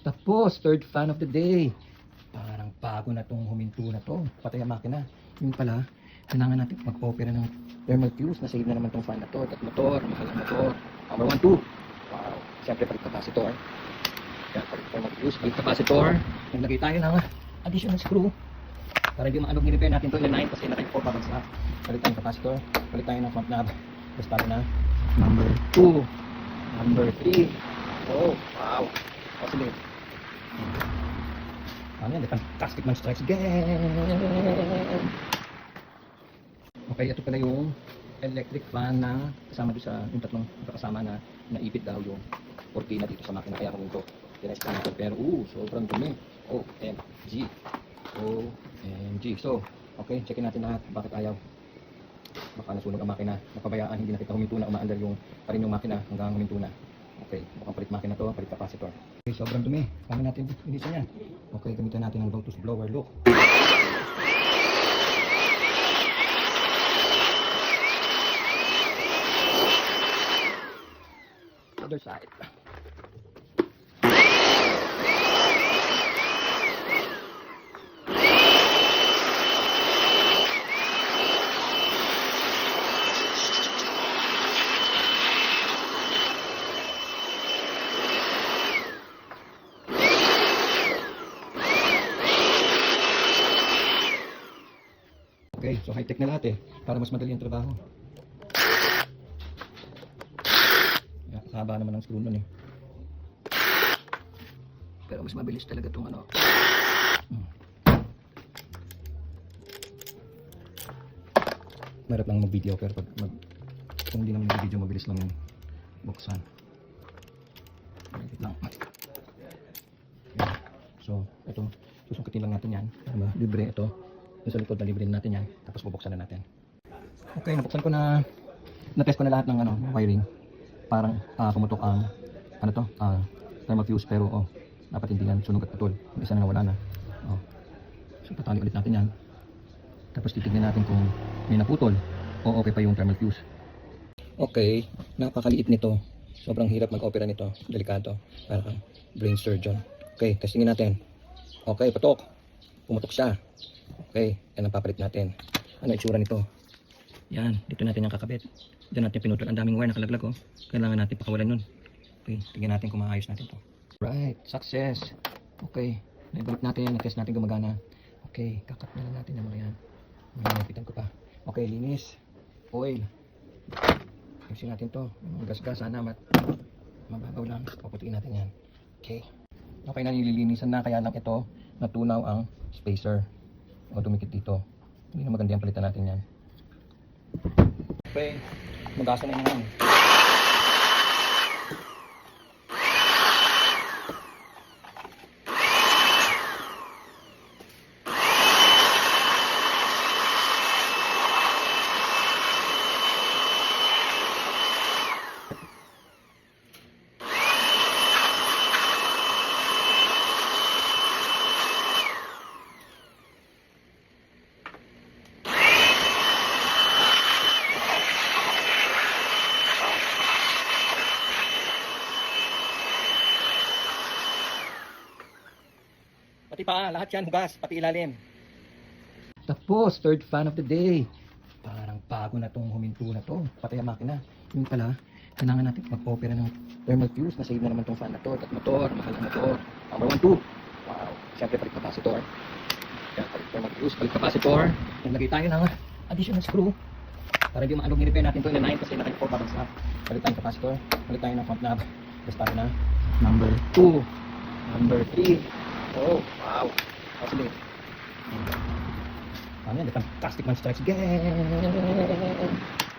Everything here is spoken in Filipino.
Tapos, third fan of the day. Parang bago na tong huminto na to. Patay ang makina. Yun pala, kailangan natin mag-opera ng thermal fuse. Nasave na naman tong fan na to. At motor, mahal ang motor. Number one, two. Wow. Siyempre, palit capacitor. Yan, palit thermal fuse, palit capacitor. Naglagay tayo ng additional screw. Para hindi maanog ni-repair natin to in line kasi naka-4 pa sa palit tayong capacitor. Palit tayo ng front knob. Tapos tayo na number 2. Number 3. Oh, wow. Kasi ano yan, the fantastic man strikes again. Okay, ito pala yung electric fan na kasama doon sa yung tatlong kasama na naipit daw yung cortina dito sa makina kaya kuminto. Tinesta natin pero uh, sobrang dumi. OMG. OMG. So, okay, checkin natin lahat bakit ayaw. Baka nasunog ang makina. Napabayaan, hindi na kita huminto na umaandar yung pa rin yung makina hanggang huminto na. Okay, mukhang palit makina to, palit capacitor. Okay, sobrang dumi. Paano natin linisan yan? Okay, gamitan natin ang Lotus blower look. Other side. Okay, so high-tech na lahat eh. Para mas madali ang trabaho. Yeah, haba naman ang screw nun eh. Pero mas mabilis talaga itong ano. Hmm. Mahirap lang mag-video pero pag mag, kung hindi naman mag-video mabilis lang yung buksan. Wait lang. Yan. So, ito, susungkitin lang natin yan. Para libre ito. Yung sa likod na libre natin yan. Tapos bubuksan na natin. Okay, nabuksan ko na na-test ko na lahat ng ano, wiring. Parang ah, pumutok ang ano to, ah, thermal fuse pero oh, dapat hindi yan sunog at putol. Yung isa na nawala na. Oh. So patali ulit natin yan. Tapos titignan natin kung may naputol o okay pa yung thermal fuse. Okay, napakaliit nito. Sobrang hirap mag-opera nito. Delikado. Para kang brain surgeon. Okay, testingin natin. Okay, patok. Pumutok siya. Okay, yan ang papalit natin. Ano itsura nito? Yan, dito natin yung kakabit. Diyan natin pinutol. Ang daming wire nakalaglag oh. Kailangan natin pakawalan nun. Okay, tingnan natin kung maayos natin to. Right, success. Okay, naibalik natin, na-test natin gumagana. Okay, kakat na lang natin yung mga yan. Malapitan ko pa. Okay, linis. Oil. Ayusin natin to. Yung gas-gas sana mat mababaw lang. Paputiin natin yan. Okay. Okay na nililinisan na kaya lang ito natunaw ang spacer o dumikit dito. Hindi na maganda yan palitan natin yan. Okay. Magasa na yan. Pati pa, lahat yan, hugas, pati ilalim. Tapos, third fan of the day. Parang bago na tong huminto na to. Patay ang makina. Yun pala, kailangan natin mag-opera ng thermal fuse. Nasave na naman tong fan na to. At motor, mahal ang motor. Number one, two. Wow. Siyempre, palit capacitor. Palit thermal fuse, palit capacitor. Naglagay tayo ng additional screw. Para hindi maanog ni-repair natin to in line kasi naka-4 pa sa palit tayong capacitor. Palit tayo ng front knob. Tapos tayo na number 2. Number 3. Oh, wow. Kasi ano yan, the fantastic man strikes again.